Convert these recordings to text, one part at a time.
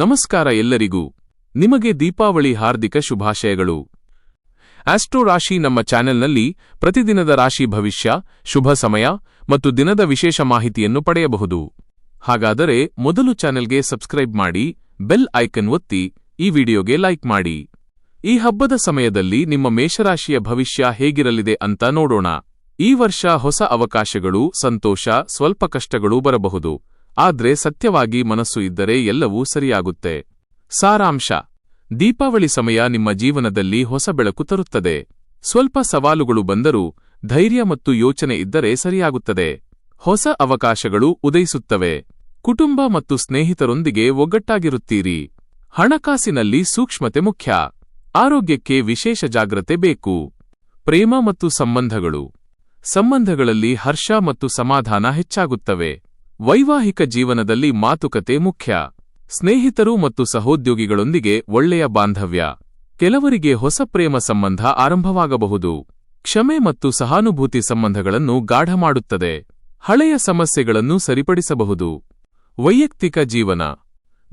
ನಮಸ್ಕಾರ ಎಲ್ಲರಿಗೂ. ನಿಮಗೆ ದೀಪಾವಳಿ ಹಾರ್ದಿಕ ಶುಭಾಶಯಗಳು. ಆಸ್ಟ್ರೋ ರಾಶಿ ನಮ್ಮ ಚಾನೆಲ್ನಲ್ಲಿ ಪ್ರತಿದಿನದ ರಾಶಿ ಭವಿಷ್ಯ, ಶುಭ ಸಮಯ ಮತ್ತು ದಿನದ ವಿಶೇಷ ಮಾಹಿತಿಯನ್ನು ಪಡೆಯಬಹುದು. ಹಾಗಾದರೆ ಮೊದಲು ಚಾನೆಲ್ಗೆ ಸಬ್ಸ್ಕ್ರೈಬ್ ಮಾಡಿ, ಬೆಲ್ ಐಕನ್ ಒತ್ತಿ, ಈ ವಿಡಿಯೋಗೆ ಲೈಕ್ ಮಾಡಿ. ಈ ಹಬ್ಬದ ಸಮಯದಲ್ಲಿ ನಿಮ್ಮ ಮೇಷರಾಶಿಯ ಭವಿಷ್ಯ ಹೇಗಿರಲಿದೆ ಅಂತ ನೋಡೋಣ. ಈ ವರ್ಷ ಹೊಸ ಅವಕಾಶಗಳು, ಸಂತೋಷ, ಸ್ವಲ್ಪ ಕಷ್ಟಗಳು ಬರಬಹುದು. ಆದ್ರೆ ಸತ್ಯವಾಗಿ ಮನಸ್ಸು ಇದ್ದರೆ ಎಲ್ಲವೂ ಸರಿಯಾಗುತ್ತೆ. ಸಾರಾಂಶ. ದೀಪಾವಳಿ ಸಮಯ ನಿಮ್ಮ ಜೀವನದಲ್ಲಿ ಹೊಸ ಬೆಳಕು ತರುತ್ತದೆ. ಸ್ವಲ್ಪ ಸವಾಲುಗಳು ಬಂದರೂ ಧೈರ್ಯ ಮತ್ತು ಯೋಚನೆ ಇದ್ದರೆ ಸರಿಯಾಗುತ್ತದೆ. ಹೊಸ ಅವಕಾಶಗಳು ಉದಯಿಸುತ್ತವೆ. ಕುಟುಂಬ ಮತ್ತು ಸ್ನೇಹಿತರೊಂದಿಗೆ ಒಗ್ಗಟ್ಟಾಗಿರುತ್ತೀರಿ. ಹಣಕಾಸಿನಲ್ಲಿ ಸೂಕ್ಷ್ಮತೆ ಮುಖ್ಯ. ಆರೋಗ್ಯಕ್ಕೆ ವಿಶೇಷ ಜಾಗ್ರತೆ ಬೇಕು. ಪ್ರೇಮ ಮತ್ತು ಸಂಬಂಧಗಳು. ಸಂಬಂಧಗಳಲ್ಲಿ ಹರ್ಷ ಮತ್ತು ಸಮಾಧಾನ ಹೆಚ್ಚಾಗುತ್ತವೆ. ವೈವಾಹಿಕ ಜೀವನದಲ್ಲಿ ಮಾತುಕತೆ ಮುಖ್ಯ. ಸ್ನೇಹಿತರು ಮತ್ತು ಸಹೋದ್ಯೋಗಿಗಳೊಂದಿಗೆ ಒಳ್ಳೆಯ ಬಾಂಧವ್ಯ. ಕೆಲವರಿಗೆ ಹೊಸ ಪ್ರೇಮ ಸಂಬಂಧ ಆರಂಭವಾಗಬಹುದು. ಕ್ಷಮೆ ಮತ್ತು ಸಹಾನುಭೂತಿ ಸಂಬಂಧಗಳನ್ನು ಗಾಢ ಮಾಡುತ್ತದೆ. ಹಳೆಯ ಸಮಸ್ಯೆಗಳನ್ನು ಸರಿಪಡಿಸಬಹುದು. ವೈಯಕ್ತಿಕ ಜೀವನ.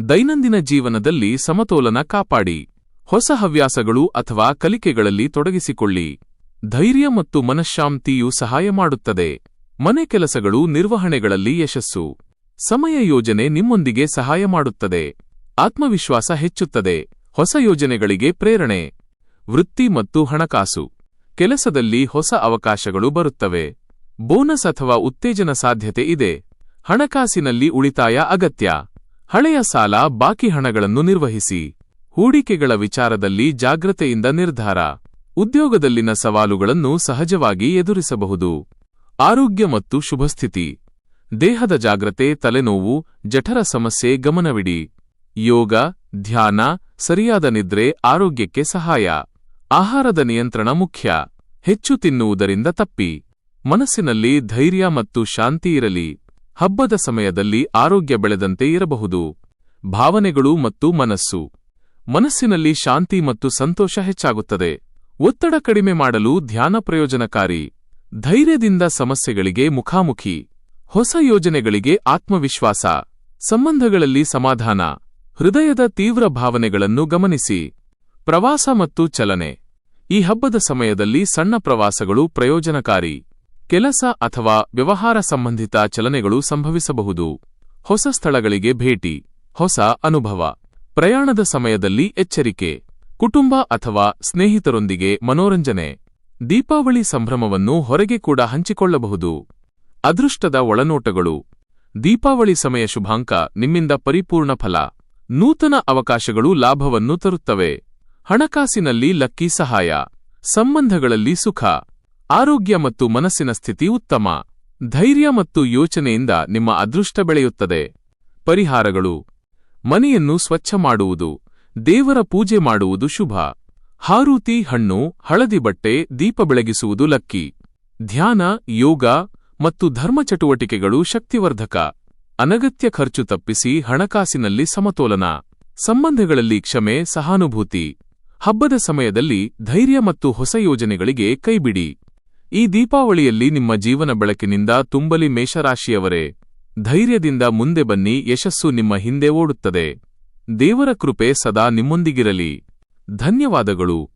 ದೈನಂದಿನ ಜೀವನದಲ್ಲಿ ಸಮತೋಲನ ಕಾಪಾಡಿ. ಹೊಸ ಹವ್ಯಾಸಗಳು ಅಥವಾ ಕಲಿಕೆಗಳಲ್ಲಿ ತೊಡಗಿಸಿಕೊಳ್ಳಿ. ಧೈರ್ಯ ಮತ್ತು ಮನಃಶಾಂತಿಯು ಸಹಾಯ ಮಾಡುತ್ತದೆ. ಮನೆ ಕೆಲಸಗಳು ನಿರ್ವಹಣೆಗಳಲ್ಲಿ ಯಶಸ್ಸು. ಸಮಯ ಯೋಜನೆ ನಿಮ್ಮೊಂದಿಗೆ ಸಹಾಯ ಮಾಡುತ್ತದೆ. ಆತ್ಮವಿಶ್ವಾಸ ಹೆಚ್ಚುತ್ತದೆ. ಹೊಸ ಯೋಜನೆಗಳಿಗೆ ಪ್ರೇರಣೆ. ವೃತ್ತಿ ಮತ್ತು ಹಣಕಾಸು. ಕೆಲಸದಲ್ಲಿ ಹೊಸ ಅವಕಾಶಗಳು ಬರುತ್ತವೆ. ಬೋನಸ್ ಅಥವಾ ಉತ್ತೇಜನ ಸಾಧ್ಯತೆ ಇದೆ. ಹಣಕಾಸಿನಲ್ಲಿ ಉಳಿತಾಯ ಅಗತ್ಯ. ಹಳೆಯ ಸಾಲ, ಬಾಕಿ ಹಣಗಳನ್ನು ನಿರ್ವಹಿಸಿ. ಹೂಡಿಕೆಗಳ ವಿಚಾರದಲ್ಲಿ ಜಾಗ್ರತೆಯಿಂದ ನಿರ್ಧಾರ. ಉದ್ಯೋಗದಲ್ಲಿನ ಸವಾಲುಗಳನ್ನು ಸಹಜವಾಗಿ ಎದುರಿಸಬಹುದು. ಆರೋಗ್ಯ ಮತ್ತು ಶುಭಸ್ಥಿತಿ. ದೇಹದ ಜಾಗ್ರತೆ, ತಲೆನೋವು, ಜಠರ ಸಮಸ್ಯೆ, ಗಮನವಿಡಿ. ಯೋಗ, ಧ್ಯಾನ, ಸರಿಯಾದ ನಿದ್ರೆ, ಆರೋಗ್ಯಕ್ಕೆ ಸಹಾಯ. ಆಹಾರದ ನಿಯಂತ್ರಣ ಮುಖ್ಯ. ಹೆಚ್ಚು ತಿನ್ನುವುದರಿಂದ ತಪ್ಪಿ. ಮನಸ್ಸಿನಲ್ಲಿ ಧೈರ್ಯ ಮತ್ತು ಶಾಂತಿ ಇರಲಿ. ಹಬ್ಬದ ಸಮಯದಲ್ಲಿ ಆರೋಗ್ಯ ಬೆಳೆದಂತೆ ಇರಬಹುದು. ಭಾವನೆಗಳು ಮತ್ತು ಮನಸ್ಸು. ಮನಸ್ಸಿನಲ್ಲಿ ಶಾಂತಿ ಮತ್ತು ಸಂತೋಷ ಹೆಚ್ಚಾಗುತ್ತದೆ. ಒತ್ತಡ ಕಡಿಮೆ ಮಾಡಲು ಧ್ಯಾನ ಪ್ರಯೋಜನಕಾರಿ. ಧೈರ್ಯದಿಂದ ಸಮಸ್ಯೆಗಳಿಗೆ ಮುಖಾಮುಖಿ, ಹೊಸ ಯೋಜನೆಗಳಿಗೆ ಆತ್ಮವಿಶ್ವಾಸ, ಸಂಬಂಧಗಳಲ್ಲಿ ಸಮಾಧಾನ, ಹೃದಯದ ತೀವ್ರ ಭಾವನೆಗಳನ್ನು ಗಮನಿಸಿ. ಪ್ರವಾಸ ಮತ್ತು ಚಲನೆ. ಈ ಹಬ್ಬದ ಸಮಯದಲ್ಲಿ ಸಣ್ಣ ಪ್ರವಾಸಗಳು ಪ್ರಯೋಜನಕಾರಿ. ಕೆಲಸ ಅಥವಾ ವ್ಯವಹಾರ ಸಂಬಂಧಿತ ಚಲನೆಗಳು ಸಂಭವಿಸಬಹುದು. ಹೊಸ ಸ್ಥಳಗಳಿಗೆ ಭೇಟಿ, ಹೊಸ ಅನುಭವ. ಪ್ರಯಾಣದ ಸಮಯದಲ್ಲಿ ಎಚ್ಚರಿಕೆ. ಕುಟುಂಬ ಅಥವಾ ಸ್ನೇಹಿತರೊಂದಿಗೆ ಮನೋರಂಜನೆ. ದೀಪಾವಳಿ ಸಂಭ್ರಮವನ್ನು ಹೊರಗೆ ಕೂಡ ಹಂಚಿಕೊಳ್ಳಬಹುದು. ಅದೃಷ್ಟದ ಒಳನೋಟಗಳು. ದೀಪಾವಳಿ ಸಮಯ ಶುಭಾಂಕ, ನಿಮ್ಮಿಂದ ಪರಿಪೂರ್ಣ ಫಲ. ನೂತನ ಅವಕಾಶಗಳು ಲಾಭವನ್ನು ತರುತ್ತವೆ. ಹಣಕಾಸಿನಲ್ಲಿ ಲಕ್ಕಿ ಸಹಾಯ. ಸಂಬಂಧಗಳಲ್ಲಿ ಸುಖ. ಆರೋಗ್ಯ ಮತ್ತು ಮನಸ್ಸಿನ ಸ್ಥಿತಿ ಉತ್ತಮ. ಧೈರ್ಯ ಮತ್ತು ಯೋಚನೆಯಿಂದ ನಿಮ್ಮ ಅದೃಷ್ಟ ಬೆಳೆಯುತ್ತದೆ. ಪರಿಹಾರಗಳು. ಮನೆಯನ್ನು ಸ್ವಚ್ಛ ಮಾಡುವುದು. ದೇವರ ಪೂಜೆ ಮಾಡುವುದು ಶುಭ. ಹಾರೂತಿ ಹಣ್ಣು ಹಳದಿ ಬಟ್ಟೆ ದೀಪ ಬೆಳಗಿಸುವುದು ಲಕ್ಕಿ. ಧ್ಯಾನ, ಯೋಗ ಮತ್ತು ಧರ್ಮ ಚಟುವಟಿಕೆಗಳು ಶಕ್ತಿವರ್ಧಕ. ಅನಗತ್ಯ ಖರ್ಚು ತಪ್ಪಿಸಿ ಹಣಕಾಸಿನಲ್ಲಿ ಸಮತೋಲನ. ಸಂಬಂಧಗಳಲ್ಲಿ ಕ್ಷಮೆ, ಸಹಾನುಭೂತಿ. ಹಬ್ಬದ ಸಮಯದಲ್ಲಿ ಧೈರ್ಯ ಮತ್ತು ಹೊಸ ಯೋಜನೆಗಳಿಗೆ ಕೈಬಿಡಿ. ಈ ದೀಪಾವಳಿಯಲ್ಲಿ ನಿಮ್ಮ ಜೀವನ ಬೆಳಕಿನಿಂದ ತುಂಬಲಿ ಮೇಷರಾಶಿಯವರೇ. ಧೈರ್ಯದಿಂದ ಮುಂದೆ ಬನ್ನಿ, ಯಶಸ್ಸು ನಿಮ್ಮ ಹಿಂದೆ ಓಡುತ್ತದೆ. ದೇವರ ಕೃಪೆ ಸದಾ ನಿಮ್ಮೊಂದಿಗಿರಲಿ. ಧನ್ಯವಾದಗಳು.